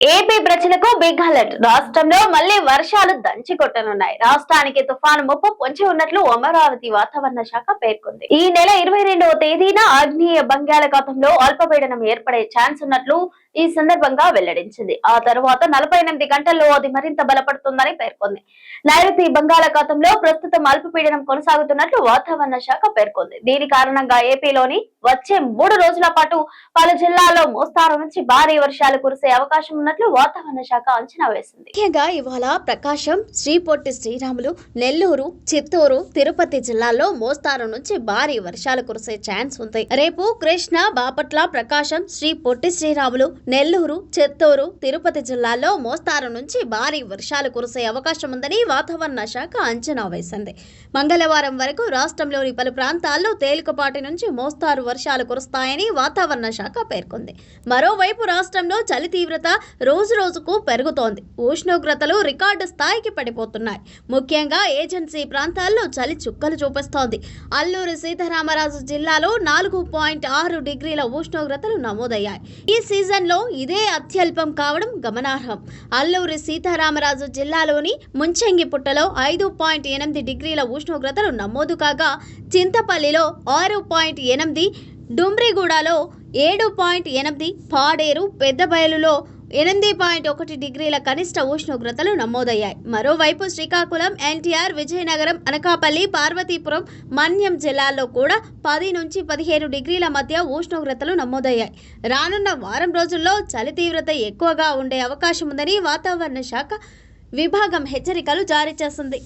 AP ప్రజలకు big alert రాష్ట్రంలో మళ్ళీ వర్షాలు దంచి కొట్టనున్నాయి. రాష్ట్రానికి తుఫాను ముప్పు పొంచి ఉన్నట్లు అమరావతి వాతావరణ శాఖ పేర్కొంది. ఈ నెల ఇరవై రెండవ తేదీన ఆగ్నేయ బంగాళాఖాతంలో అల్పపీడనం ఏర్పడే ఛాన్స్ ఉన్నట్లు ఈ సందర్భంగా వెల్లడించింది. ఆ తర్వాత నలభై ఎనిమిది గంటల్లో అది మరింత బలపడుతుందని పేర్కొంది. నైరుతి బంగాళాఖాతంలో ప్రస్తుతం అల్పపీడనం కొనసాగుతున్నట్లు వాతావరణ శాఖ పేర్కొంది. దీని కారణంగా ఏపీలోని వచ్చే మూడు రోజుల పాటు పలు జిల్లాల్లో మోస్తారు నుంచి భారీ వర్షాలు కురిసే అవకాశం ఉన్నట్లు వాతావరణ శాఖ అంచనా వేసింది. ముఖ్యంగా ఇవాళ ప్రకాశం శ్రీ పొట్టి శ్రీరాములు నెల్లూరు చిత్తూరు తిరుపతి జిల్లాల్లో మోస్తారు నుంచి భారీ వర్షాలు కురిసే ఛాన్స్ ఉంది. రేపు కృష్ణ బాపట్ల ప్రకాశం శ్రీ పొట్టి శ్రీరాములు నెల్లూరు చిత్తూరు తిరుపతి జిల్లాల్లో మోస్తారు నుంచి భారీ వర్షాలు కురిసే అవకాశం ఉందని వాతావరణ శాఖ అంచనా వేసింది. మంగళవారం వరకు రాష్ట్రంలోని పలు ప్రాంతాల్లో తేలికపాటి నుంచి మోస్తారు వర్షాలు కురుస్తాయని వాతావరణ శాఖ పేర్కొంది. మరోవైపు రాష్ట్రంలో చలి తీవ్రత రోజు రోజుకు పెరుగుతోంది. ఉష్ణోగ్రతలు రికార్డు స్థాయికి పడిపోతున్నాయి. ముఖ్యంగా ఏజెన్సీ ప్రాంతాల్లో చలి చుక్కలు చూపిస్తోంది. అల్లూరి సీతారామరాజు జిల్లాలో నాలుగు పాయింట్ ఆరు డిగ్రీల ఉష్ణోగ్రతలు నమోదయ్యాయి. ఈ సీజన్లో ఇదే అత్యల్పం కావడం గమనార్హం. అల్లూరి సీతారామరాజు జిల్లాలోని ముంచెంగిపుట్టలో ఐదు పాయింట్ ఎనిమిది డిగ్రీల ఉష్ణోగ్రతలు నమోదు కాగా చింతపల్లిలో ఆరు పాయింట్ ఎనిమిది డుమ్రిగూడలో ఏడు పాయింట్ ఎనిమిది పాడేరు పెద్దబయలులో ఎనిమిది పాయింట్ ఒకటి డిగ్రీల కనిష్ట ఉష్ణోగ్రతలు నమోదయ్యాయి. మరోవైపు శ్రీకాకుళం ఎన్టీఆర్ విజయనగరం అనకాపల్లి పార్వతీపురం మన్యం జిల్లాల్లో కూడా పది నుంచి పదిహేను డిగ్రీల మధ్య ఉష్ణోగ్రతలు నమోదయ్యాయి. రానున్న వారం రోజుల్లో చలి తీవ్రత ఎక్కువగా ఉండే అవకాశం ఉందని వాతావరణ శాఖ విభాగం హెచ్చరికలు జారీ చేసింది.